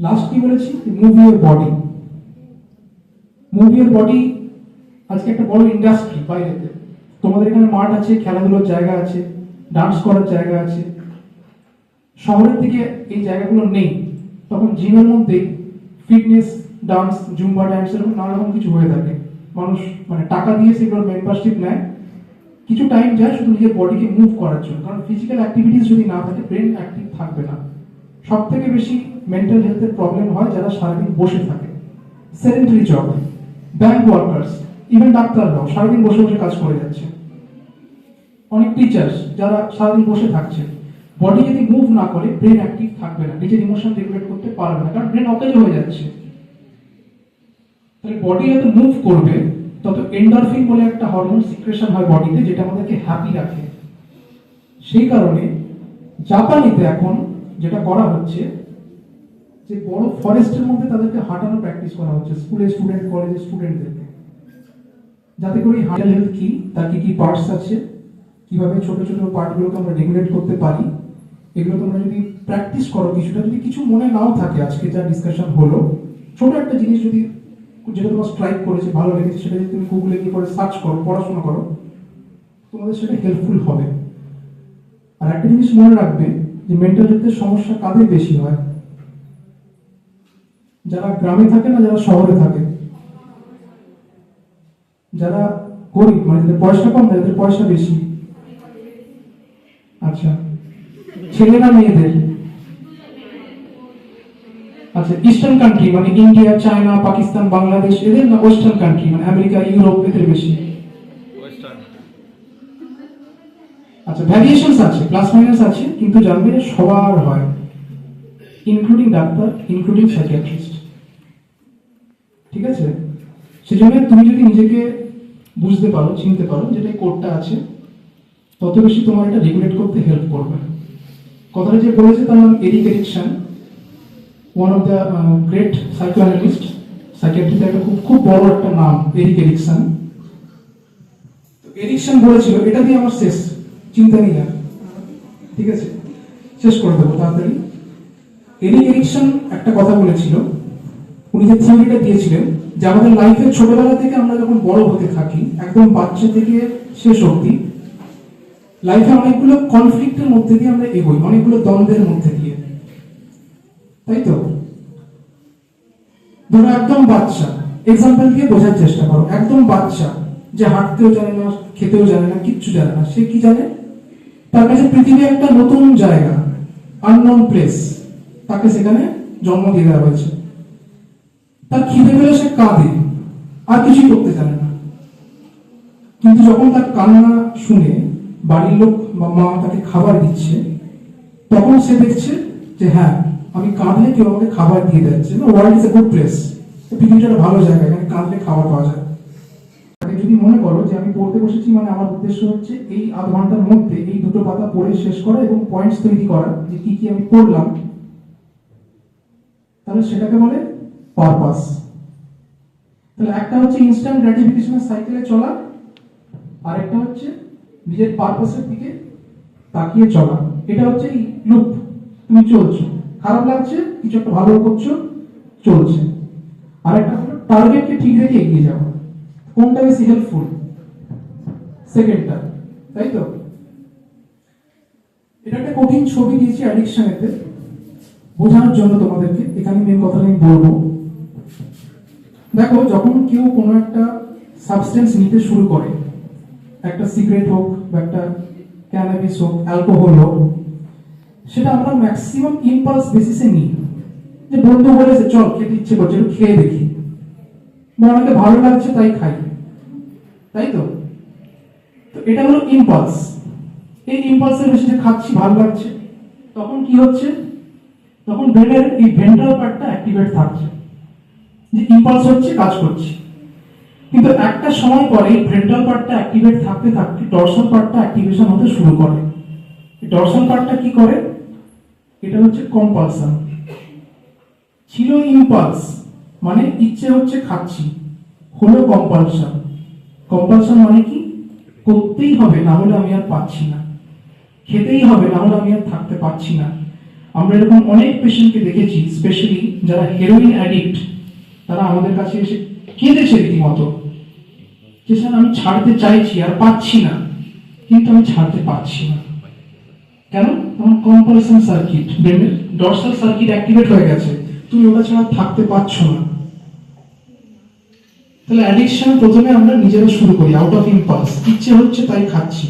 Last কি বলেছি? Move your body move your body আজকে একটা বড় ইন্ডাস্ট্রি বাইরেতে। তোমাদের এখানে মাঠ আছে, খেলাধুলোর জায়গা আছে ডান্স করার জায়গা আছে। শহরের দিকে এই জায়গাগুলো নেই। তখন জিমের মধ্যে ফিটনেস ডান্স জুম্বা ডান্স এরকম নানা রকম কিছু হয়ে থাকে। মানুষ মানে টাকা দিয়ে সেগুলোর মেম্বারশিপ নেয়। কিছু টাইম যায় শুধু নিজের বডিকে মুভ করার জন্য। কারণ ফিজিক্যাল অ্যাক্টিভিটিস যদি না থাকে ব্রেন অ্যাক্টিভ থাকবে না। সব থেকে বেশি মেন্টাল হেলথের প্রবলেম হয় যারা সারাদিন বসে থাকে। Sedentary job bank workers even ডাক্তাররাও সারাদিন বসে বসে কাজ করে যাচ্ছে। অনেক টিচার্স যারা সারাদিন বসে থাকছে বডি যদি মুভ না করে ব্রেন অ্যাক্টিভ থাকবে না, নিজের ইমোশন রেগুলেট করতে পারবে না, কারণ ব্রেন অকেজ হয়ে যাচ্ছে। তাহলে বডি যত মুভ করবে, তত এন্ডরফিন বলে একটা হরমোন সিক্রেশন হয় বডিতে যেটা আমাদেরকে হ্যাপি রাখে। সেই কারণে জাপানিতে এখন যেটা করা হচ্ছে, যে বড় ফরেস্টের মধ্যে তাদেরকে হাঁটানো প্র্যাকটিস করা হচ্ছে স্কুলের স্টুডেন্ট কলেজের স্টুডেন্টদেরকে যাতে করে হার্ট হেলথ কি, তার কি কি পার্টস আছে, কীভাবে ছোট ছোট পার্টগুলোকে আমরা রেগুলেট করতে পারি, এগুলো তোমরা যদি প্র্যাকটিস করো কিছুটা, যদি কিছু মনে নাও থাকে, আজকে যা ডিসকাশন হলো, ছোট একটা জিনিস যদি যেটা তোমার স্ট্রাইক করেছে, ভালো লেগেছে, সেটা যদি তুমি গুগলে গিয়ে করে সার্চ করো, পড়াশোনা করো, তোমাদের সেটা হেল্পফুল হবে। আর একটা জিনিস মনে রাখবে যে মেন্টাল হেলথের সমস্যা কাদের বেশি হয়? যারা গ্রামে থাকে না, যারা শহরে থাকে? যারা গরিব মানে যাদের পয়সা কম যাদের পয়সা বেশি। আচ্ছা ছেলেরা মেয়েদের? আচ্ছা ইস্টার্ন কান্ট্রি মানে ইন্ডিয়া, চায়না, পাকিস্তান, বাংলাদেশ, এদের না ওয়েস্টার্ন কান্ট্রি মানে আমেরিকা, ইউরোপ, এদের বেশি ওয়েস্টার্ন আচ্ছা ভ্যারিয়েশনস আছে প্লাস মাইনাস আছে, কিন্তু জানবে সবার হয় ইনক্লুডিং ডাক্তার ইনক্লুডিং সাইকিয়াট্রিস্ট ঠিক আছে? সেজন্য তুমি যদি নিজেকে বুঝতে পারো, চিনতে পারো যেটা কোডটা আছে, তত বেশি তোমার এটা রেগুলেট করতে হেল্প করবে। কথাটা যে বলেছে তার নাম Erik Erikson one of the great psychoanalyst সাইকিয়াট্রিতে একটা খুব খুব বড় একটা নাম এরিক এরিকসন তো এরিকসন বলেছিল, এটা দিয়ে আমার শেষ। চিন্তা নেই ঠিক আছে? শেষ করে দেবো তাড়াতাড়ি। এরিক এরিকসন একটা কথা বলেছিল। উনি যে থিওরিটা দিয়েছিলেন যে আমাদের লাইফের ছোটবেলা থেকে আমরা যখন বড় হতে থাকি, একদম বাচ্চা থেকে শেষ অবধি লাইফে অনেকগুলো কনফ্লিক্টের মধ্যে দিয়ে আমরা এগোই, অনেকগুলো দ্বন্দ্বের মধ্যে দিয়ে। তাই তো? ধরো একদম বাচ্চা। এক্সাম্পল দিয়ে বোঝার চেষ্টা করো। একদম বাচ্চা, যে হাঁটতেও জানে না, খেতেও জানে না, কিচ্ছু জানে না, সে কি জানে? তার কাছে পৃথিবী একটা নতুন জায়গা আননোন প্লেস তাকে সেখানে জন্ম দিয়ে দেওয়া হয়েছে। তার খিদে পেলে সে কাঁদে, আর কিছুই করতে জানে না। কিন্তু যখন তার কান্না শুনে বাড়ির লোক বা মা তাকে খাবার দিচ্ছে, তখন সে দেখছে যে হ্যাঁ আমি কাঁদলে কেউ আমাকে খাবার দিয়ে যাচ্ছে। World is a good place পৃথিবীটা ভালো জায়গা, এখানে কাঁদলে খাবার পাওয়া যায়। করো যে আমি পড়তে বসেছি মানে আমার উদ্দেশ্য হচ্ছে এই আধ ঘণ্টার মধ্যে এই দুটো পাতা পড়ে শেষ করা এবং পয়েন্টস তৈরি করা যে কি কি আমি পড়লাম। তাহলে সেটাকে বলে পারপাস তাহলে একটা হচ্ছে ইনস্ট্যান্ট গ্র্যাটিফিকেশনের সাইকেলে চলা আর একটা হচ্ছে নিজের পারপাসের দিকে তাকিয়ে চলা। এটা হচ্ছে এই লুপ তুমি চলছো। খারাপ লাগছে, কিছু একটা ভালো করছ, চলছে। আর একটা হলো টার্গেটকে ঠিক রেখে এগিয়ে যাওয়া। কোনটা বেশি হেল্পফুল সেকেন্ডটা তাই তো? এটা একটা কঠিন ছবি দিয়েছি অ্যাডিকশনেতে বোঝানোর জন্য তোমাদেরকে, এখানে মেন কথাটা আমি বলব। দেখো, যখন কেউ কোনো একটা সাবস্টেন্স নিতে শুরু করে, একটা সিগারেট হোক বা একটা ক্যানাবিস হোক অ্যালকোহল হোক, সেটা আমরা ম্যাক্সিমাম ইম্পালস বেসিসে নিই। যে বন্ধু বলেছে, চল, খেতে ইচ্ছে করছে, একটু খেয়ে দেখি। বা আমাকে ভালো লাগছে, তাই খাই। তাই তো? এটা হলো ইম্পালস এই ইম্পালসের বেশি খাচ্ছি, ভালো লাগছে। তখন কি হচ্ছে? তখন ব্রেনের এই ভেন্ট্রাল পার্টটা অ্যাক্টিভেট থাকছে। যে ইম্পালস হচ্ছে, কাজ করছে। কিন্তু একটা সময় পরে ভেন্ট্রাল পার্টটা অ্যাক্টিভেট থাকতে থাকতে ডরসাল পার্টটা অ্যাক্টিভেশন হতে শুরু করে। ডরসাল পার্টটা কি করে? এটা হচ্ছে কম্পালশন ছিল ইম্পালস মানে ইচ্ছে হচ্ছে খাচ্ছি। হলো কম্পালশন কম্পালশন মানে কি? করতেই হবে, না হলে আমি আর পাচ্ছি না। খেতেই হবে, না হলে আমি আর থাকতে পারছি না। আমরা এরকম অনেক পেশেন্টকে দেখেছি স্পেশালি যারা হেরোইন অ্যাডিক্ট তারা আমাদের কাছে এসে কেঁদেছে রীতিমতো। যে স্যার আমি ছাড়তে চাইছি আর পাচ্ছি না, কিন্তু আমি ছাড়তে পারছি না। কেন? তোমার কম্পালশন সার্কিট ব্রেনের ডরসাল সার্কিট অ্যাক্টিভেট হয়ে গেছে। তুমি ওটা ছাড়া থাকতে পারছ না। তাহলে অ্যাডিকশন প্রথমে আমরা নিজেরা শুরু করি আউট অফ ইম্পালস ইচ্ছে হচ্ছে তাই খাচ্ছি।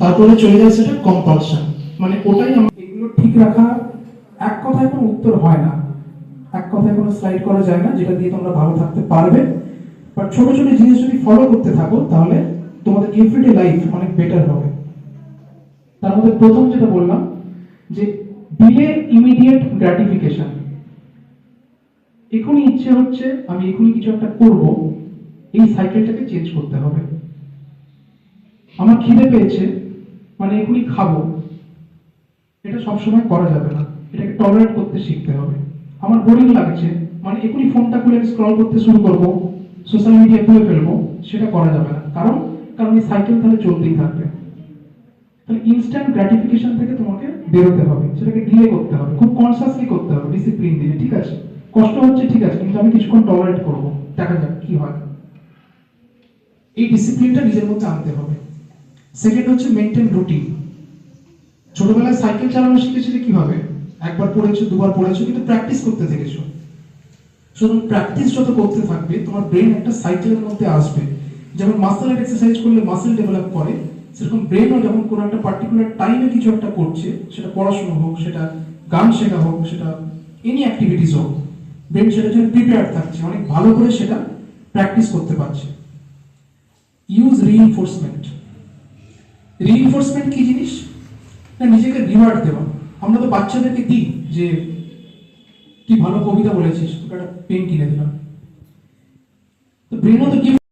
তারপরে চলে যায় সেটা কম্পালশন মানে ওটাই আমরা এগুলো ঠিক রাখা এক কথায় কোনো উত্তর হয় না। এক কথায় কোনো স্লাইড করা যায় না, যেটা দিয়ে তোমরা ভালো থাকতে পারবে। বাট ছোট ছোট জিনিস যদি ফলো করতে থাকো, তাহলে তোমাদের এভরিডে লাইফ অনেক বেটার হবে। তার মধ্যে প্রথম যেটা বললাম, যে ডিলে ইমিডিয়েট গ্র্যাটিফিকেশন এখনই ইচ্ছে হচ্ছে আমি এখনই কিছু একটা করব। এই সাইকেলটাকে চেঞ্জ করতে হবে। আমার খিদে পেয়েছে মানে এখনই খাব। এটা সবসময় করা যাবে না। এটাকে টলারেট করতে শিখতে হবে। আমার বোরিং লাগছে মানে এখনই ফোনটা খুলে স্ক্রল করতে শুরু করব সোশ্যাল মিডিয়া খুলে ফেলব, সেটা করা যাবে না। কারণ কারণ এই সাইকেল তাহলে চলতেই থাকবে। তাহলে ইনস্ট্যান্ট গ্র্যাটিফিকেশন থেকে তোমাকে বেরোতে হবে, সেটাকে ডিলে করতে হবে, খুব কনসাসলি করতে হবে ডিসিপ্লিন দিয়ে, ঠিক আছে? কষ্ট হচ্ছে, ঠিক আছে, কিন্তু আমি কিছুক্ষণ টলারেট করব, দেখা যাক কি হয়। এই ডিসিপ্লিনটা নিজের মধ্যে আনতে হবে। সেকেন্ড হচ্ছে মেনটেন রুটিন ছোটবেলায় সাইকেল চালানো শিখেছিলে কীভাবে একবার পড়েছো, দুবার পড়েছো, কিন্তু প্র্যাকটিস করতে থেকেছো। সুতরাং প্র্যাকটিস যত করতে থাকবে, তোমার ব্রেন একটা সাইকেলের মধ্যে আসবে। যেমন মাসেলের এক্সারসাইজ করলে মাসেল ডেভেলপ করে, সেরকম ব্রেনও যখন কোনো একটা পার্টিকুলার টাইমে কিছু একটা করছে, সেটা পড়াশোনা হোক, সেটা গান শেখা হোক, সেটা এনি অ্যাক্টিভিটিস হোক ব্রেন সেটার জন্য প্রিপেয়ার থাকছে, অনেক ভালো করে সেটা প্র্যাকটিস করতে পারছে। ইউজ রিইনফোর্সমেন্ট রিইনফোর্সমেন্ট কি জিনিস? না, নিজেকে রিওয়ার্ড দেওয়া। আমরা তো বাচ্চাদেরকে দিই যে, তুই ভালো কবিতা বলেছিস একটা পেন কিনে দিলাম। তো ব্রেনও তো কি